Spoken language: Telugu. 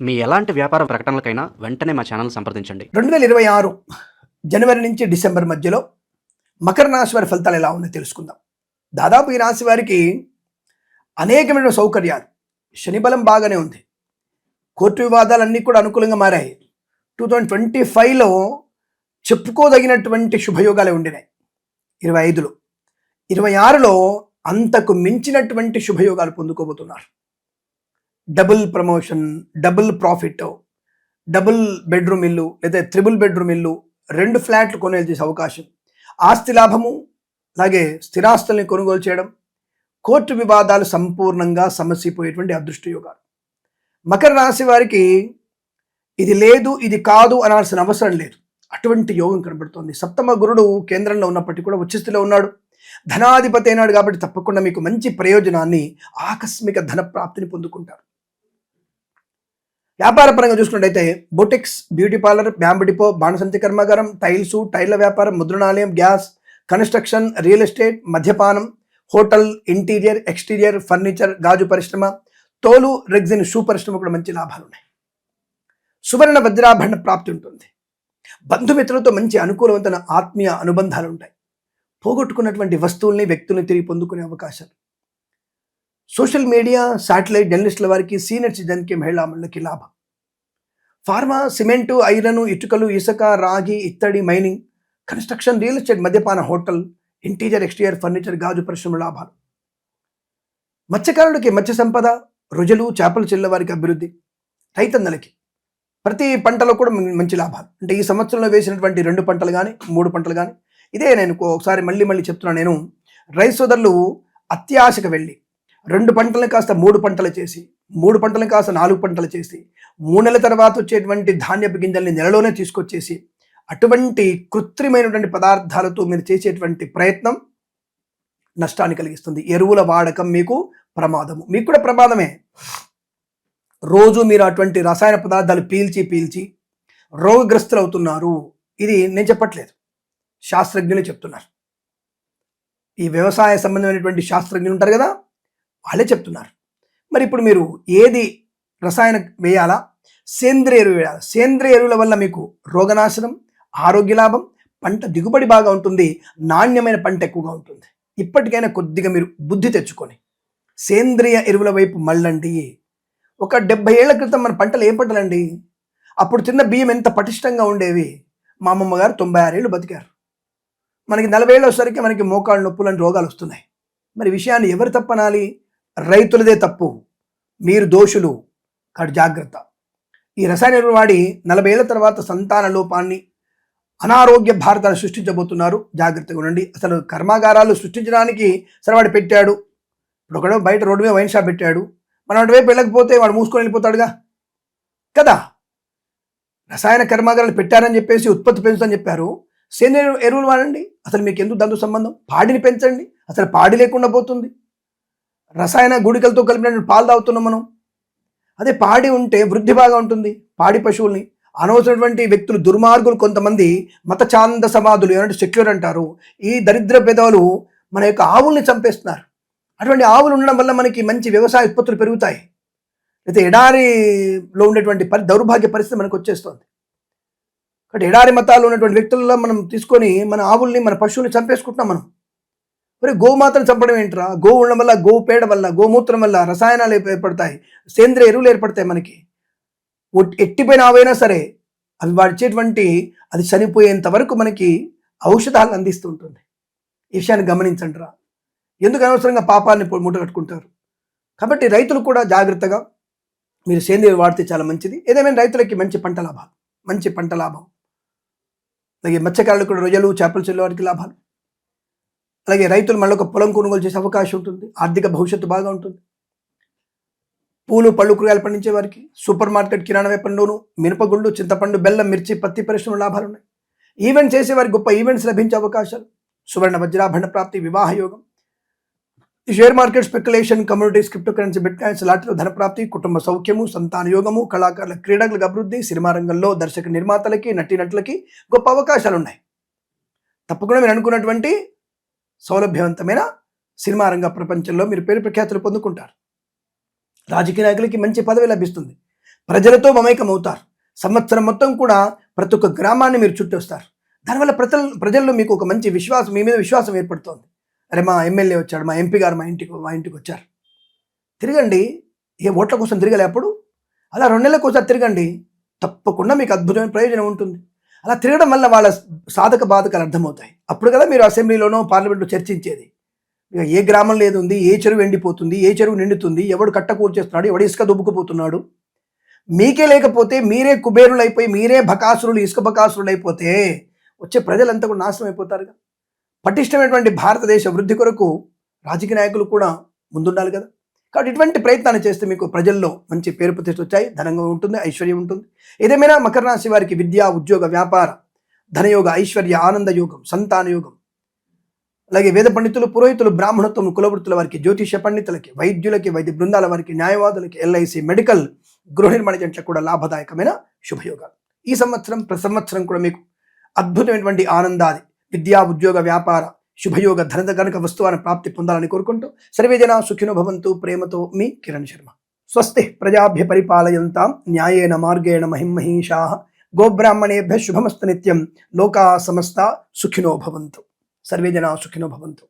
మీ ఎలాంటి వ్యాపార ప్రకటనలకైనా వెంటనే మా ఛానల్ సంప్రదించండి. రెండు వేల ఇరవై ఆరు జనవరి నుంచి డిసెంబర్ మధ్యలో మకర రాశి వారి ఫలితాలు ఎలా ఉన్నాయో తెలుసుకుందాం. దాదాపు ఈ రాశి వారికి అనేకమైన సౌకర్యాలు. శని బలం బాగానే ఉంది. కోర్టు వివాదాలన్నీ కూడా అనుకూలంగా మారాయి. టూ థౌజండ్ ట్వంటీ ఫైవ్లో చెప్పుకోదగినటువంటి శుభయోగాలే ఉండినాయి. ఇరవై ఐదులో. ఇరవై ఆరులో అంతకు మించినటువంటి శుభయోగాలు పొందుకోబోతున్నారు. Double promotion double profit double bedroom ఇల్లు లేదా త్రిబుల్ బెడ్రూమ్ ఇల్లు రెండు ఫ్లాట్లు కొనేది చేసే అవకాశం. ఆస్తి లాభము అలాగే స్థిరాస్తుల్ని కొనుగోలు చేయడం కోర్టు వివాదాలు సంపూర్ణంగా సమసిపోయేటువంటి అదృష్టయోగాలు మకర రాశి వారికి ఇది లేదు ఇది కాదు అనాల్సిన అవసరం లేదు. అటువంటి యోగం కనబడుతోంది. సప్తమ గురుడు కేంద్రంలో ఉన్నప్పటికీ కూడా ఉచ్చస్థితిలో ఉన్నాడు. ధనాధిపతి అయినాడు కాబట్టి తప్పకుండా మీకు మంచి ప్రయోజనాన్ని ఆకస్మిక ధన ప్రాప్తిని పొందుకుంటారు. వ్యాపార పరంగా చూసుకున్నట్టయితే boutiques beauty parlour bamboo depot బాణసంతి కర్మాగారం టైల్స్ టైర్ల వ్యాపారం ముద్రణాలయం గ్యాస్ కన్స్ట్రక్షన్ రియల్ ఎస్టేట్ మద్యపానం హోటల్ ఇంటీరియర్ ఎక్స్టీరియర్ ఫర్నిచర్ గాజు పరిశ్రమ తోలు రెగ్జిన్ షూ పరిశ్రమ కూడా మంచి లాభాలు ఉన్నాయి సువర్ణ వజ్రాభరణ ప్రాప్తి ఉంటుంది. బంధుమిత్రులతో మంచి అనుకూలవంతమైన ఆత్మీయ అనుబంధాలు ఉంటాయి పోగొట్టుకున్నటువంటి వస్తువుల్ని వ్యక్తుల్ని తిరిగి పొందుకునే అవకాశాలు. సోషల్ మీడియా శాటిలైట్ జర్నలిస్టుల వారికి సీనియర్ సిటిజన్కి మహిళామణులకి లాభం. ఫార్మా సిమెంటు ఐరన్ ఇటుకలు ఇసుక రాగి ఇత్తడి మైనింగ్ కన్స్ట్రక్షన్ రియల్ ఎస్టేట్ మద్యపాన హోటల్ ఇంటీరియర్ ఎక్స్టీరియర్ ఫర్నిచర్ గాజు పరిశ్రమ లాభాలు. మత్స్యకారులకి మత్స్య సంపద రుజులు చేపలు చెల్లె వారికి అభివృద్ధి రైతన్నలకి. ప్రతి పంటలో కూడా మంచి లాభాలు. అంటే ఈ సంవత్సరంలో వేసినటువంటి రెండు పంటలు కానీ మూడు పంటలు కానీ ఇదే నేను ఒకసారి మళ్ళీ మళ్ళీ చెప్తున్నాను నేను రైస్ సోదరులు అత్యాశకు వెళ్ళి రెండు పంటలను కాస్త మూడు పంటలు చేసి మూడు పంటలను కాస్త నాలుగు పంటలు చేసి మూడు నెలల తర్వాత వచ్చేటువంటి ధాన్యపు గింజల్ని నెలలోనే తీసుకొచ్చేసి అటువంటి కృత్రిమైనటువంటి పదార్థాలతో మీరు చేసేటువంటి ప్రయత్నం నష్టాన్ని కలిగిస్తుంది. ఎరువుల వాడకం మీకు ప్రమాదము. మీకు కూడా ప్రమాదమే. రోజు మీరు అటువంటి రసాయన పదార్థాలు పీల్చి పీల్చి రోగగ్రస్తులు అవుతున్నారు ఇది నేను చెప్పట్లేదు. శాస్త్రజ్ఞులే చెప్తున్నారు. ఈ వ్యవసాయ సంబంధమైనటువంటి శాస్త్రజ్ఞులు ఉంటారు కదా? వాళ్ళే చెప్తున్నారు. మరి ఇప్పుడు మీరు ఏది రసాయన వేయాలా? సేంద్రియ ఎరువు వేయాలా? సేంద్రియ ఎరువుల వల్ల మీకు రోగనాశనం ఆరోగ్య లాభం పంట దిగుబడి బాగా ఉంటుంది నాణ్యమైన పంట ఎక్కువగా ఉంటుంది. ఇప్పటికైనా కొద్దిగా మీరు బుద్ధి తెచ్చుకొని సేంద్రియ ఎరువుల వైపు మళ్ళండి. ఒక డెబ్బై ఏళ్ళ క్రితం మన పంటలు ఏ పంటలండి? అప్పుడు తిన్న బియ్యం ఎంత పటిష్టంగా ఉండేవి? మా అమ్మమ్మ గారు తొంభై ఆరేళ్ళు బతికారు. మనకి నలభై ఏళ్ళు వచ్చేసరికి మనకి మోకాళ్ళ నొప్పులు అని రోగాలు వస్తున్నాయి. మరి విషయాన్ని ఎవరు తప్పనాలి? రైతులదే తప్పు. మీరు దోషులు. కాదు జాగ్రత్త. ఈ రసాయన ఎరువులు వాడి నలభై ఏళ్ళ తర్వాత సంతాన లోపాన్ని అనారోగ్య భారతాలు సృష్టించబోతున్నారు. జాగ్రత్తగా ఉండండి. అసలు కర్మాగారాలు సృష్టించడానికి సరవాడు పెట్టాడు. ఇప్పుడు ఒకడో బయట రోడ్డు మీద వైన్ షాప్ పెట్టాడు. మనం అటువైపు వెళ్ళకపోతే వాడు మూసుకొని వెళ్ళిపోతాడుగా? కదా? రసాయన కర్మాగారాలు పెట్టారని చెప్పేసి ఉత్పత్తి పెంచుతని చెప్పారు. సేంద్రియ ఎరువులు వాడండి. అసలు మీకు ఎందుకు దాంతో సంబంధం? పాడిని పెంచండి. అసలు పాడి లేకుండా పోతుంది. రసాయన గుడికలతో కలిపినటువంటి పాలు తాగుతున్నాం మనం. అదే పాడి ఉంటే వృద్ధి బాగా ఉంటుంది. పాడి పశువుల్ని అనవసరమైనటువంటి వ్యక్తులు దుర్మార్గులు కొంతమంది మత చాంద సమాధులు ఏమంటే సెక్యూర్ అంటారు. ఈ దరిద్ర పెదవులు మన యొక్క ఆవుల్ని చంపేస్తున్నారు. అటువంటి ఆవులు ఉండడం వల్ల మనకి మంచి వ్యవసాయ ఉత్పత్తులు పెరుగుతాయి. అయితే ఎడారిలో ఉండేటువంటి పరి దౌర్భాగ్య పరిస్థితి మనకు వచ్చేస్తుంది. కాబట్టి ఎడారి మతాలు ఉన్నటువంటి వ్యక్తుల్లో మనం తీసుకొని మన ఆవుల్ని మన పశువుల్ని చంపేసుకుంటున్నాం మనం. మరి గోమాతను చంపడం ఏంట్రా? గో ఉండడం వల్ల గోవు పేడ వల్ల గోమూత్రం వల్ల రసాయనాలు ఏర్పడతాయి. సేంద్రియ ఎరువులు ఏర్పడతాయి మనకి. ఎట్టిపోయిన ఆవైనా సరే అవి వాడిచేటువంటి అది చనిపోయేంత వరకు మనకి ఔషధాలను అందిస్తూ ఉంటుంది ఈ విషయాన్ని గమనించండి రా. ఎందుకు అనవసరంగా పాపాలని కట్టుకుంటారు? కాబట్టి రైతులు కూడా జాగ్రత్తగా మీరు సేంద్రియ వాడితే చాలా మంచిది. ఏదేమైనా రైతులకి మంచి పంట లాభాలు. మంచి పంట లాభం. అలాగే మత్స్యకారులకు కూడా రొయ్యలు చేపలు చెల్లు వారికి లాభాలు. అలాగే రైతులు మళ్ళీ ఒక పొలం కొనుగోలు చేసే అవకాశం ఉంటుంది. ఆర్థిక భవిష్యత్తు బాగా ఉంటుంది. పూలు పళ్ళు కూరగాయలు పండించే వారికి సూపర్ మార్కెట్ కిరాణా వ్యాపారంలోను మినపగుళ్ళు చింతపండు బెల్లం మిర్చి పత్తి పరిశ్రమ లాభాలు ఉన్నాయి ఈవెంట్ చేసేవారికి గొప్ప ఈవెంట్స్ లభించే అవకాశాలు. సువర్ణ వజ్రాభరణ ప్రాప్తి వివాహ యోగం. Share market speculation communities crypto currency bitcoins లాటరీలో ధనప్రాప్తి కుటుంబ సౌఖ్యము సంతాన యోగము కళాకారుల క్రీడలకు అభివృద్ధి సినిమా రంగంలో దర్శక నిర్మాతలకి నటీనటులకి గొప్ప అవకాశాలు ఉన్నాయి తప్పకుండా మీరు అనుకున్నటువంటి సౌలభ్యవంతమైన సినిమా రంగ ప్రపంచంలో మీరు పేరు ప్రఖ్యాతులు పొందుకుంటారు. రాజకీయ నాయకులకి మంచి పదవి లభిస్తుంది. ప్రజలతో మమేకం అవుతారు సంవత్సరం మొత్తం కూడా ప్రతి ఒక్క గ్రామాన్ని మీరు చుట్టొస్తారు. దానివల్ల ప్రజల ప్రజల్లో మీకు ఒక మంచి విశ్వాసం మీ మీద విశ్వాసం ఏర్పడుతోంది. అరే మా ఎమ్మెల్యే వచ్చాడు మా ఎంపీ గారు మా ఇంటికి మా ఇంటికి వచ్చారు. తిరగండి. ఏ ఓట్ల కోసం తిరగలే అప్పుడు? అలా రెండు నెలలకు ఒకసారి తిరగండి. తప్పకుండా మీకు అద్భుతమైన ప్రయోజనం ఉంటుంది. అలా తిరగడం వల్ల వాళ్ళ సాధక బాధకాలు అర్థమవుతాయి. అప్పుడు కదా మీరు అసెంబ్లీలోనో పార్లమెంట్లో చర్చించేది. ఇక ఏ గ్రామం లేదు ఉంది ఏ చెరువు ఎండిపోతుంది ఏ చెరువు నిండుతుంది ఎవడు కట్ట కూర్చేస్తున్నాడు ఎవడు ఇసుక దుబ్బుకుపోతున్నాడు? మీకే లేకపోతే మీరే కుబేరులు అయిపోయి మీరే బకాసురులు ఇసుక బకాసురులు అయిపోతే వచ్చే ప్రజలంతా కూడా నాశనం అయిపోతారుగా. పటిష్టమైనటువంటి భారతదేశ వృద్ధి కొరకు రాజకీయ నాయకులు కూడా ముందుండాలి కదా. కాబట్టి ఇటువంటి ప్రయత్నాన్ని చేస్తే మీకు ప్రజల్లో మంచి పేరు ప్రతిష్ట వచ్చాయి ధనంగా ఉంటుంది ఐశ్వర్యం ఉంటుంది. ఏదేమైనా మకర రాశి వారికి విద్య ఉద్యోగ వ్యాపార ధనయోగ ఐశ్వర్య ఆనంద యోగం సంతాన యోగం అలాగే వేద పండితులు పురోహితులు బ్రాహ్మణత్వం కులవృత్తుల వారికి జ్యోతిష పండితులకి వైద్యులకి వైద్య బృందాల వారికి న్యాయవాదులకి ఎల్ఐసి మెడికల్ గృహ నిర్మాణ జంటలకు కూడా లాభదాయకమైన శుభయోగాలు. ఈ సంవత్సరం ప్రతి సంవత్సరం కూడా మీకు అద్భుతమైనటువంటి ఆనందాది విద్యా ఉద్యోగ వ్యాపార శుభయోగ ధనద గనక వస్తువాన్ని ప్రాప్తి పొందాలని కోరుకుంటూ సర్వేజన సుఖినో భవంతు ప్రేమతో మీ కిరణ్ శర్మ. స్వస్తి ప్రజాభ్య పరిపాలయంతాం న్యాయేన మార్గేణ మహిమహీషా గోబ్రాహ్మణేభ్య శుభమస్త నిత్యం లోకా సమస్త సుఖినో భవంతు. సర్వేజన సుఖినో భవంతు.